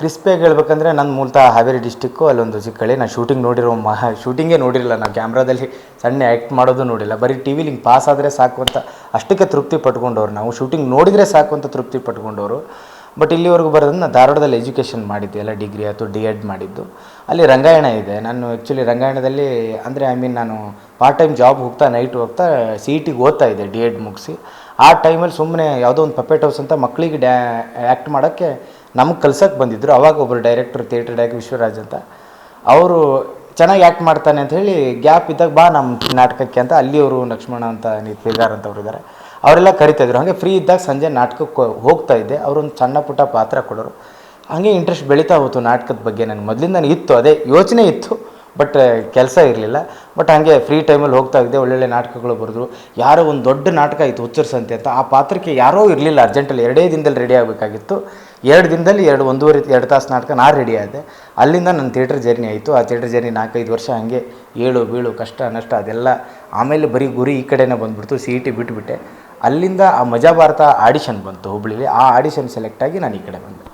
ಕ್ರಿಸ್ಪಿಯಾಗಿ ಹೇಳ್ಬೇಕಂದ್ರೆ ನನ್ನ ಮೂಲತಃ ಹಾವೇರಿ ಡಿಸ್ಟಿಕ್ಕು ಅಲ್ಲೊಂದು ಚಿಕ್ಕಳ್ಳಿ ನಾನು ಶೂಟಿಂಗ್ ನೋಡಿರೋ ಮಹ ಶೂಟಿಂಗೇ ನೋಡಿರಲಿಲ್ಲ. ನಾನು ಕ್ಯಾಮ್ರಾದಲ್ಲಿ ಸಣ್ಣ ಆ್ಯಕ್ಟ್ ಮಾಡೋದು ನೋಡಿಲ್ಲ. ಬರೀ ಟಿ ವಿಲಿಂಗ್ ಪಾಸ್ ಆದರೆ ಸಾಕು ಅಂತ ಅಷ್ಟಕ್ಕೆ ತೃಪ್ತಿ ಪಟ್ಕೊಂಡವ್ರು ನಾವು. ಶೂಟಿಂಗ್ ನೋಡಿದರೆ ಸಾಕು ಅಂತ ತೃಪ್ತಿ ಪಟ್ಕೊಂಡವರು. ಬಟ್ ಇಲ್ಲಿವರೆಗೂ ಬರೋದನ್ನ ನಾನು ಧಾರವಾಡದಲ್ಲಿ ಎಜುಕೇಷನ್ ಮಾಡಿದ್ದೆ, ಎಲ್ಲ ಡಿಗ್ರಿ ಅಥವಾ ಡಿ ಎಡ್ ಮಾಡಿದ್ದು. ಅಲ್ಲಿ ರಂಗಾಯಣ ಇದೆ. ನಾನು ಆ್ಯಕ್ಚುಲಿ ರಂಗಾಯಣದಲ್ಲಿ, ಅಂದರೆ ಐ ಮೀನ್ ನಾನು ಪಾರ್ಟ್ ಟೈಮ್ ಜಾಬ್ ಹೋಗ್ತಾ ನೈಟ್ ಹೋಗ್ತಾ ಸಿ ಇ ಟಿಗೆ ಓದ್ತಾ ಇದ್ದೆ ಡಿ ಎಡ್ ಮುಗಿಸಿ. ಆ ಟೈಮಲ್ಲಿ ಸುಮ್ಮನೆ ಯಾವುದೋ ಒಂದು ಪಪೆಟ್ ಹೌಸ್ ಅಂತ ಮಕ್ಕಳಿಗೆ ಡ್ಯಾ ಆ್ಯಕ್ಟ್ ಮಾಡೋಕ್ಕೆ ನಮ್ಗೆ ಕಲ್ಸಕ್ಕೆ ಬಂದಿದ್ದರು ಅವಾಗ ಒಬ್ಬರು ಡೈರೆಕ್ಟ್ರು ಥಿಯೇಟರ್ ಡೈರೆಕ್ಟ್ ವಿಶ್ವರಾಜ್ ಅಂತ. ಅವರು ಚೆನ್ನಾಗಿ ಆ್ಯಕ್ಟ್ ಮಾಡ್ತಾನೆ ಅಂತ ಹೇಳಿ ಗ್ಯಾಪ್ ಇದ್ದಾಗ ಬಾ ನಮ್ಮ ನಾಟಕಕ್ಕೆ ಅಂತ ಅಲ್ಲಿ ಅವರು ಲಕ್ಷ್ಮಣ ಅಂತ ನಿತ್ಯಗಾರ್ ಅಂತ ಇದ್ದಾರೆ ಅವರೆಲ್ಲ ಕರಿತಾಯಿದ್ರು ಹಾಗೆ ಫ್ರೀ ಇದ್ದಾಗ ಸಂಜೆ ನಾಟಕಕ್ಕೆ ಹೋಗ್ತಾ ಇದ್ದೆ. ಅವರೊಂದು ಸಣ್ಣ ಪುಟ್ಟ ಪಾತ್ರ ಕೊಡೋರು. ಹಾಗೆ ಇಂಟ್ರೆಸ್ಟ್ ಬೆಳೀತಾ ಹೋಯ್ತು ನಾಟಕದ ಬಗ್ಗೆ. ನನಗೆ ಮೊದಲಿಂದ ಇತ್ತು. ಅದೇ ಯೋಚನೆ ಇತ್ತು. ಬಟ್ ಕೆಲಸ ಇರಲಿಲ್ಲ. ಬಟ್ ಹಾಗೆ ಫ್ರೀ ಟೈಮಲ್ಲಿ ಹೋಗ್ತಾ ಇದ್ದೆ, ಒಳ್ಳೊಳ್ಳೆ ನಾಟಕಗಳು ಬರೆದ್ರು ಯಾರೋ ಒಂದು ದೊಡ್ಡ ನಾಟಕ ಆಯಿತು, ಹುಚ್ಚರ್ಸಂತೆ ಅಂತ. ಆ ಪಾತ್ರಕ್ಕೆ ಯಾರೋ ಇರಲಿಲ್ಲ ಅರ್ಜೆಂಟಲ್ಲಿ ಎರಡೇ ದಿನದಲ್ಲಿ ರೆಡಿ ಆಗಬೇಕಾಗಿತ್ತು. ಎರಡು ದಿನದಲ್ಲಿ ಎರಡು, ಒಂದೂವರೆ, ಎರಡು ತಾಸು ನಾಟಕ ನಾ ರೆಡಿ ಆದೆ. ಅಲ್ಲಿಂದ ನನ್ನ ಥಿಯೇಟ್ರ್ ಜರ್ನಿ ಆಯಿತು. ಆ ಥಿಯೇಟ್ರ್ ಜರ್ನಿ ನಾಲ್ಕೈದು ವರ್ಷ ಹಾಗೆ ಏಳು, ಬೀಳು, ಕಷ್ಟ, ನಷ್ಟ ಅದೆಲ್ಲ ಆಮೇಲೆ ಬರೀ ಗುರಿ ಈ ಕಡೆನೇ ಬಂದುಬಿಡ್ತು ಸಿ ಇ ಟಿ ಬಿಟ್ಟುಬಿಟ್ಟೆ ಅಲ್ಲಿಂದ ಆ ಮಜಾ ಭಾರತ ಆಡಿಷನ್ ಬಂತು, ಹುಬ್ಳಿಲಿ. ಆ ಆಡಿಷನ್ ಸೆಲೆಕ್ಟ್ ಆಗಿ ನಾನು ಈ ಕಡೆ ಬಂದೆ.